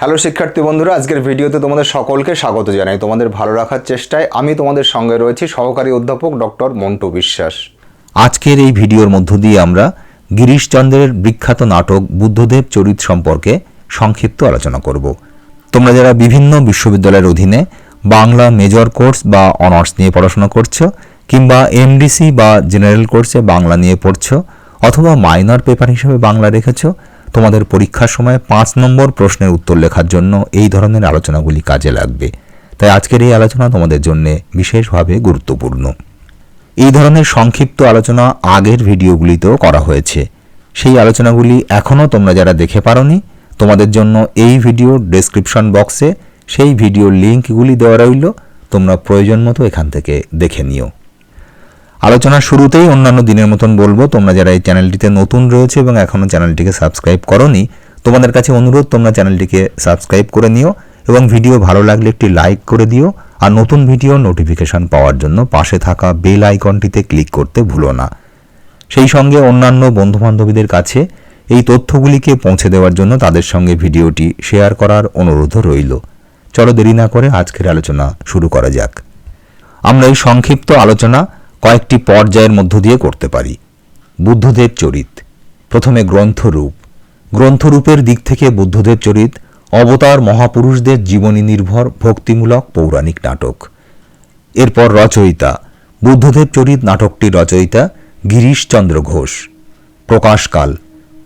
Hello শিক্ষার্থী বন্ধুরা, আজকের ভিডিওতে তোমাদের সকলকে স্বাগত জানাই। তোমাদের ভালো রাখার চেষ্টায় আমি তোমাদের সঙ্গে রয়েছি সহকারী অধ্যাপক ডক্টর মন্টু বিশ্বাস। আজকের এই ভিডিওর মধ্য দিয়ে আমরা গিরিশচন্দ্রের বিখ্যাত নাটক বুদ্ধদেব চরিত সম্পর্কে সংক্ষিপ্ত আলোচনা করব। তোমরা যারা বিভিন্ন বিশ্ববিদ্যালয়ের অধীনে বাংলা মেজর কোর্স বা অনার্স নিয়ে পড়াশোনা করছ, কিংবা এমডিসি বা জেনারেল কোর্সে বাংলা নিয়ে পড়ছো, অথবা মাইনর পেপার হিসেবে বাংলা রেখেছো তোমাদের পরীক্ষার সময় পাঁচ নম্বর প্রশ্নের উত্তর লেখার জন্য এই ধরনের আলোচনাগুলি কাজে লাগবে। তাই আজকের এই আলোচনা তোমাদের জন্য বিশেষভাবে গুরুত্বপূর্ণ। এই ধরনের সংক্ষিপ্ত আলোচনা আগের ভিডিওগুলিতেও করা হয়েছে। সেই আলোচনাগুলি এখনও তোমরা যারা দেখে পারোনি, তোমাদের জন্য এই ভিডিও ডেসক্রিপশন বক্সে সেই ভিডিওর লিঙ্কগুলি দেওয়া রইল। তোমরা প্রয়োজন মতো এখান থেকে দেখে নিও। আলোচনার শুরুতেই অন্যান্য দিনের মতন বলব, তোমরা যারা এই চ্যানেলটিতে নতুন রয়েছে এবং এখনও চ্যানেলটিকে সাবস্ক্রাইব করনি, তোমাদের কাছে অনুরোধ, তোমরা চ্যানেলটিকে সাবস্ক্রাইব করে নিও এবং ভিডিও ভালো লাগলে একটি লাইক করে দিও আর নতুন ভিডিও নোটিফিকেশন পাওয়ার জন্য পাশে থাকা বেল আইকনটিতে ক্লিক করতে ভুলো না। সেই সঙ্গে অন্যান্য বন্ধুবান্ধবীদের কাছে এই তথ্যগুলিকে পৌঁছে দেওয়ার জন্য তাদের সঙ্গে ভিডিওটি শেয়ার করার অনুরোধও রইল। চলো দেরি না করে আজকের আলোচনা শুরু করা যাক। আমরা এই সংক্ষিপ্ত আলোচনা কয়েকটি পর্যায়ের মধ্য দিয়ে করতে পারি। বুদ্ধদেব চরিত, প্রথমে গ্রন্থরূপ। গ্রন্থরূপের দিক থেকে বুদ্ধদেব চরিত অবতার মহাপুরুষদের জীবনী নির্ভর, ভক্তিমূলক, পৌরাণিক নাটক। এরপর রচয়িতা, বুদ্ধদেব চরিত নাটকটির রচয়িতা গিরিশচন্দ্র ঘোষ। প্রকাশকাল,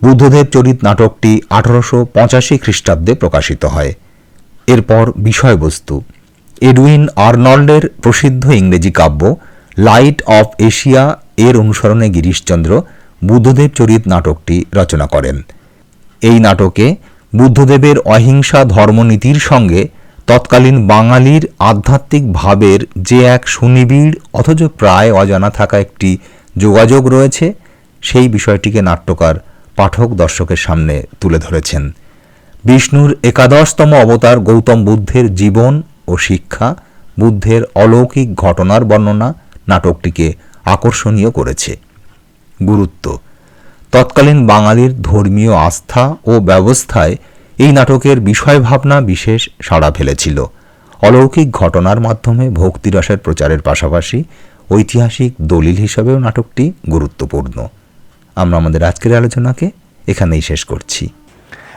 বুদ্ধদেব চরিত নাটকটি আঠারোশো পঁচাশি খ্রিস্টাব্দে প্রকাশিত হয়। এরপর বিষয়বস্তু, এডুইন আর্নল্ডের প্রসিদ্ধ ইংরেজি কাব্য লাইট অফ এশিয়া এর অনুসরণে গিরিশচন্দ্র বুদ্ধদেব চরিত নাটকটি রচনা করেন। এই নাটকে বুদ্ধদেবের অহিংসা ধর্মনীতির সঙ্গে তৎকালীন বাঙালির আধ্যাত্মিক ভাবের যে এক সুনিবিড় অথচ প্রায় অজানা থাকা একটি যোগাযোগ রয়েছে, সেই বিষয়টিকে নাট্যকার পাঠক দর্শকের সামনে তুলে ধরেছেন। বিষ্ণুর একাদশতম অবতার গৌতম বুদ্ধের জীবন ও শিক্ষা, বুদ্ধের অলৌকিক ঘটনার বর্ণনা নাটকটিকে আকর্ষণীয় করেছে। গুরুত্ব। তৎকালীন বাঙালির ধর্মীয় আস্থা ও ব্যবস্থায় এই নাটকের বিষয়ভাবনা বিশেষ সাড়া ফেলেছিল। অলৌকিক ঘটনার মাধ্যমে ভক্তিরসের প্রচারের পাশাপাশি ঐতিহাসিক দলিল হিসাবেও নাটকটি গুরুত্বপূর্ণ। আমরা আমাদের আজকের আলোচনাকে এখানেই শেষ করছি।